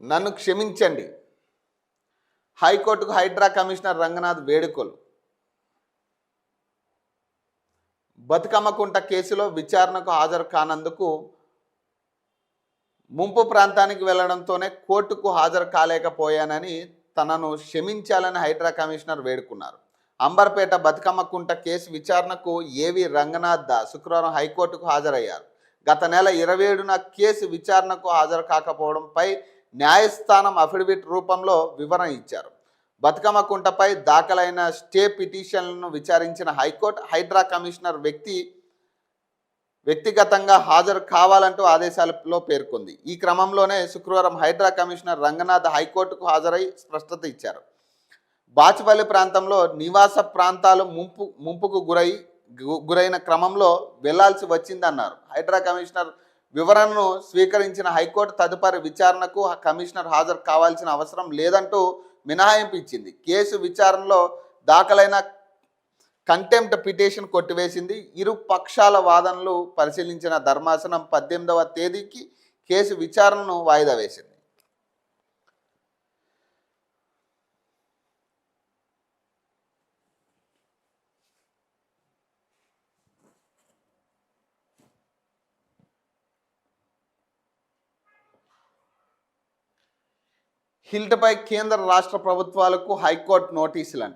నన్ను క్షమించండి. హైకోర్టుకు హైడ్రా కమిషనర్ రంగనాథ్ వేడుకలు. బతుకమ్మకుంట కేసులో విచారణకు హాజరు కానందుకు ముంపు ప్రాంతానికి వెళ్ళడంతోనే కోర్టుకు హాజరు కాలేకపోయానని తనను క్షమించాలని హైడ్రా కమిషనర్ వేడుకున్నారు. అంబర్పేట బతుకమ్మకుంట కేసు విచారణకు ఏవి రంగనాథ్ దా శుక్రవారం హైకోర్టుకు హాజరయ్యారు. గత నెల ఇరవై ఏడున కేసు విచారణకు హాజరు కాకపోవడంపై న్యాయస్థానం అఫిడవిట్ రూపంలో వివరణ ఇచ్చారు. బతుకమ్మ కుంటపై దాఖలైన స్టే పిటిషన్లను విచారించిన హైకోర్టు హైడ్రా కమిషనర్ వ్యక్తి వ్యక్తిగతంగా హాజరు కావాలంటూ ఆదేశాలలో పేర్కొంది. ఈ క్రమంలోనే శుక్రవారం హైడ్రా కమిషనర్ రంగనాథ్ హైకోర్టుకు హాజరై స్పష్టత ఇచ్చారు. బాచుపల్లి ప్రాంతంలో నివాస ప్రాంతాలు ముంపు ముంపుకు గురై గు- గురైన క్రమంలో వెళ్ళాల్సి వచ్చిందన్నారు. హైడ్రా కమిషనర్ వివరణను స్వీకరించిన హైకోర్టు తదుపరి విచారణకు కమిషనర్ హాజరు కావాల్సిన అవసరం లేదంటూ మినహాయింపు ఇచ్చింది కేసు విచారణలో దాఖలైన కంటెంప్ట్ పిటిషన్ కొట్టివేసింది. ఇరు పక్షాల వాదనలు పరిశీలించిన ధర్మాసనం పద్దెనిమిదవ తేదీకి కేసు విచారణను వాయిదా వేసింది. హిల్ట్పై కేంద్ర రాష్ట్ర ప్రభుత్వాలకు హైకోర్టు నోటీసులంట.